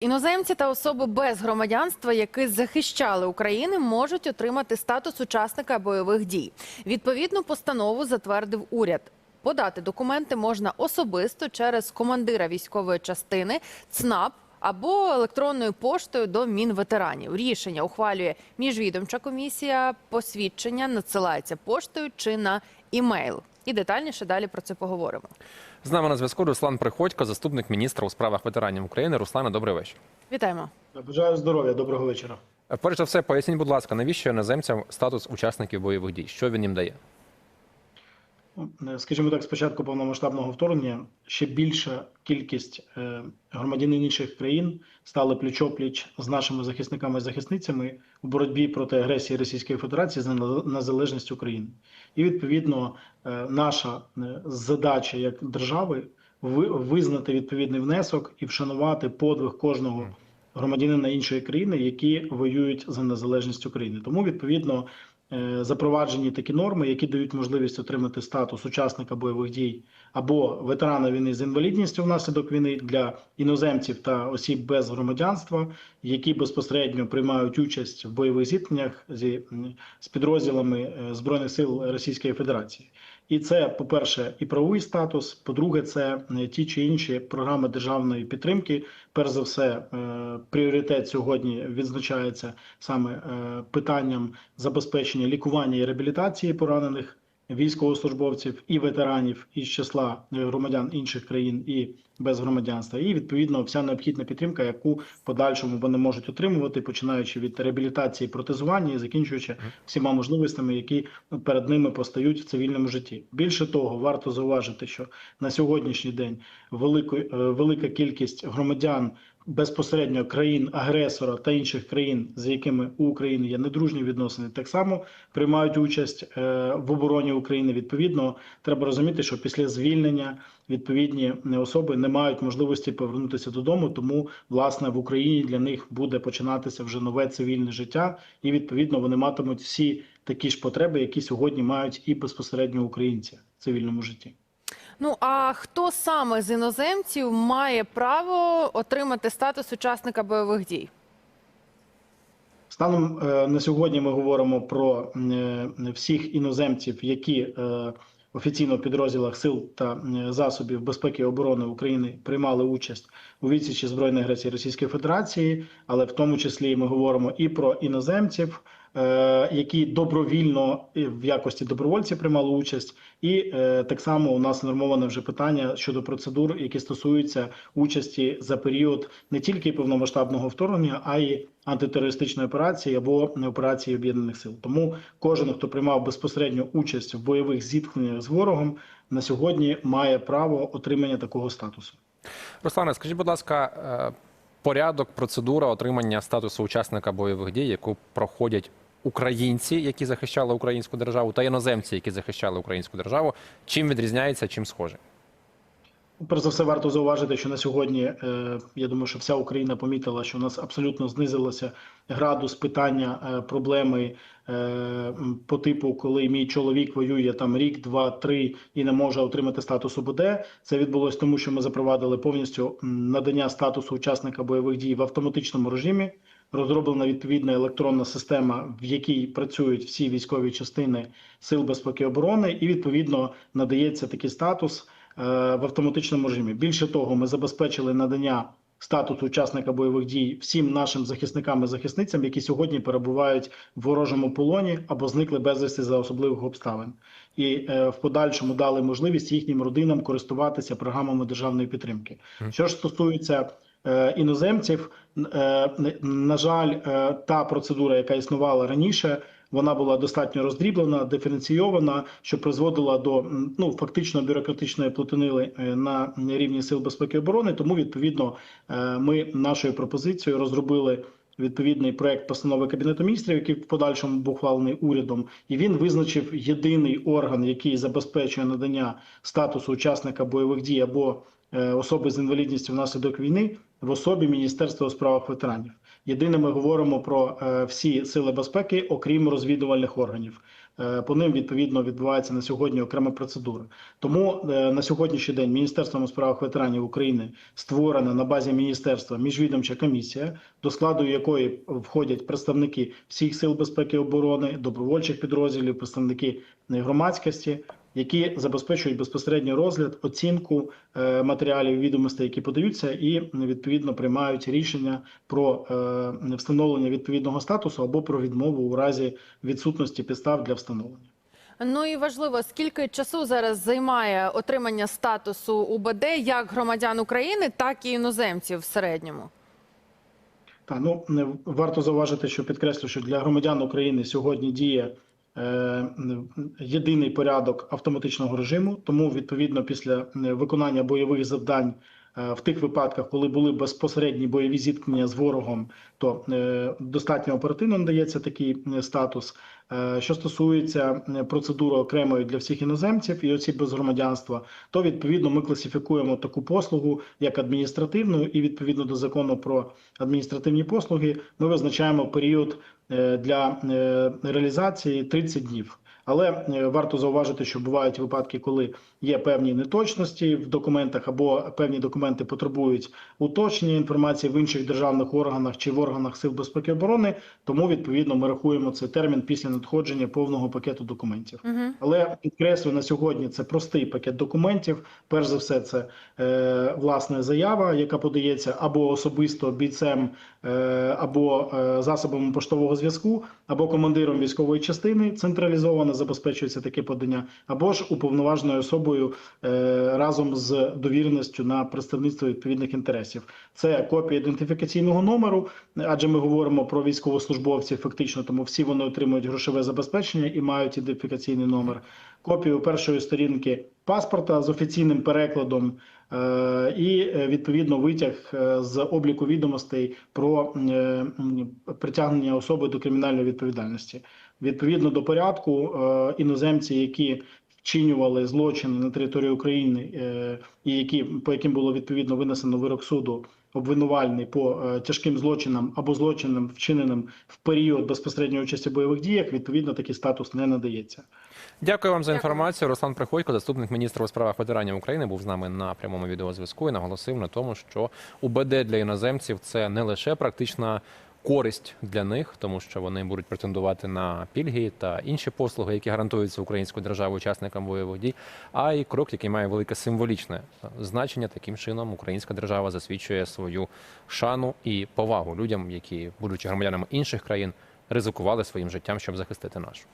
Іноземці та особи без громадянства, які захищали Україну, можуть отримати статус учасника бойових дій. Відповідну постанову затвердив уряд. Подати документи можна особисто через командира військової частини, ЦНАП або електронною поштою до Мінветеранів. Рішення ухвалює міжвідомча комісія. Посвідчення надсилається поштою чи на імейл. І детальніше далі про це поговоримо. З нами на зв'язку Руслан Приходько, заступник міністра у справах ветеранів України. Руслане, добрий вечір. Вітаємо. Бажаю здоров'я, доброго вечора. Перш за все, поясніть, будь ласка, навіщо іноземцям статус учасників бойових дій? Що він їм дає? Ну, Скажімо так, з початку повномасштабного вторгнення ще більша кількість е, громадянин інших країн стали пліч-опліч з нашими захисниками і захисницями у боротьбі проти агресії Російської Федерації за незалежність України. І відповідно е, наша е, задача як держави ви- визнати відповідний внесок і вшанувати подвиг кожного громадянина іншої країни, які воюють за незалежність України. Тому відповідно е, запроваджені такі норми, які дають можливість отримати статус учасника бойових дій або ветерана війни з інвалідністю внаслідок війни для іноземців та осіб без громадянства, які безпосередньо приймають участь в бойових зіткненнях зі з підрозділами е, збройних сил Російської Федерації. І це, по-перше, і правовий статус. По-друге, це е, ті чи інші програми державної підтримки. Перш за все, е, пріоритет сьогодні відзначається саме е, питанням забезпечення лікування і реабілітації поранених військовослужбовців і ветеранів із числа е, громадян інших країн і без громадянства, і відповідно вся необхідна підтримка, яку подальшому вони можуть отримувати, починаючи від реабілітації, протезування і закінчуючи всіма можливостями, які перед ними постають в цивільному житті. Більше того, варто зауважити, що на сьогоднішній день велику, е, велика кількість громадян безпосередньо країн-агресора та інших країн, з якими у України є недружні відносини, так само приймають участь е, в обороні України. Відповідно, треба розуміти, що після звільнення відповідні особи не мають можливості повернутися додому. Тому власне в Україні для них буде починатися вже нове цивільне життя, і відповідно вони матимуть всі такі ж потреби, які сьогодні мають і безпосередньо українці в цивільному житті. Ну а хто саме з іноземців має право отримати статус учасника бойових дій? Станом е, на сьогодні ми говоримо про е, всіх іноземців, які е, офіційно в підрозділах сил та засобів безпеки і оборони України приймали участь у відсічі збройної агресії Російської Федерації, але в тому числі ми говоримо і про іноземців, які добровільно в якості добровольців приймали участь, і е, так само у нас нормоване вже питання щодо процедур, які стосуються участі за період не тільки повномасштабного вторгнення, а й антитерористичної операції або операції об'єднаних сил. Тому кожен, хто приймав безпосередньо участь в бойових зіткненнях з ворогом, на сьогодні має право отримання такого статусу. Руслане, скажіть, будь ласка, е, порядок, процедура отримання статусу учасника бойових дій, яку проходять українці, які захищали українську державу, та іноземці, які захищали українську державу, чим відрізняється, чим схоже? Перш за все, варто зауважити, що на сьогодні е, я думаю, що вся Україна помітила, що у нас абсолютно знизилося градус питання е, проблеми е, по типу, коли мій чоловік воює там рік, два, три і не може отримати статус ОБД. Це відбулося тому, що ми запровадили повністю надання статусу учасника бойових дій в автоматичному режимі. Розроблена відповідна електронна система, в якій працюють всі військові частини сил безпеки і оборони, і відповідно надається такий статус е, в автоматичному режимі. Більше того, ми забезпечили надання статусу учасника бойових дій всім нашим захисникам і захисницям, які сьогодні перебувають в ворожому полоні або зникли безвісти за особливих обставин, і е, в подальшому дали можливість їхнім родинам користуватися програмами державної підтримки. Що ж стосується іноземців, е, на жаль, е, та процедура, яка існувала раніше. Вона була достатньо роздріблена, диференційована, що призводила до ну фактично бюрократичної плутанили е, на рівні сил безпеки і оборони. Тому відповідно е, ми нашою пропозицією розробили відповідний проект постанови кабінету міністрів, який в подальшому був ухвалений урядом, і він визначив єдиний орган, який забезпечує надання статусу учасника бойових дій або е, особи з інвалідністю внаслідок війни в особі Міністерства у справах ветеранів. Єдине, ми говоримо про е, всі сили безпеки, окрім розвідувальних органів. е, по ним відповідно відбувається на сьогодні окрема процедура. Тому е, на сьогоднішній день Міністерством у справах ветеранів України створена на базі міністерства міжвідомча комісія, до складу якої входять представники всіх сил безпеки і оборони, добровольчих підрозділів, представники громадськості, які забезпечують безпосередньо розгляд, оцінку е, матеріалів відомостей, які подаються, і відповідно приймають рішення про е, встановлення відповідного статусу або про відмову у разі відсутності підстав для встановлення. Ну і важливо, скільки часу зараз займає отримання статусу УБД як громадян України, так і іноземців в середньому. Та ну варто зауважити, що підкреслю, що для громадян України сьогодні діє єдиний порядок автоматичного режиму. Тому відповідно після е, виконання бойових завдань е, в тих випадках, коли були безпосередні бойові зіткнення з ворогом, то е, достатньо оперативно надається такий е, статус. Е, Що стосується е, процедури окремої для всіх іноземців і осіб без громадянства, то відповідно ми класифікуємо таку послугу як адміністративну, і відповідно до закону про адміністративні послуги ми визначаємо період е, для е, реалізації 30 днів. Але е, варто зауважити, що бувають випадки, коли є певні неточності в документах, або певні документи потребують уточнення інформації в інших державних органах чи в органах сил безпеки оборони. Тому відповідно ми рахуємо цей термін після надходження повного пакету документів. Угу. Але підкреслю на сьогодні це простий пакет документів. Перш за все, це е, власне заява, яка подається або особисто бійцем, е, або е, засобами поштового зв'язку, або командиром військової частини. Централізовано забезпечується таке подання, або ж уповноваженою особою е, разом з довіреністю на представництво відповідних інтересів. Це копія ідентифікаційного номеру, адже ми говоримо про військовослужбовців, фактично, тому всі вони отримують грошове забезпечення і мають ідентифікаційний номер, копію першої сторінки паспорта з офіційним перекладом. е, І е, відповідно витяг з обліку відомостей про притягнення особи до кримінальної відповідальності. Відповідно до порядку, е, іноземці, які вчинювали злочини на території України, е, і які по яким було відповідно винесено вирок суду обвинувальний по е, тяжким злочинам або злочинам, вчиненим в період безпосередньої участі в бойових діях, відповідно такий статус не надається. Дякую вам за інформацію. Руслан Приходько, заступник міністра у справах ветеранів України, був з нами на прямому відеозв'язку і наголосив на тому, що УБД для іноземців це не лише практична користь для них, тому що вони будуть претендувати на пільги та інші послуги, які гарантуються українською державою учасникам бойових дій, а й крок, який має велике символічне значення. Таким чином українська держава засвідчує свою шану і повагу людям, які, будучи громадянами інших країн, ризикували своїм життям, щоб захистити нашу.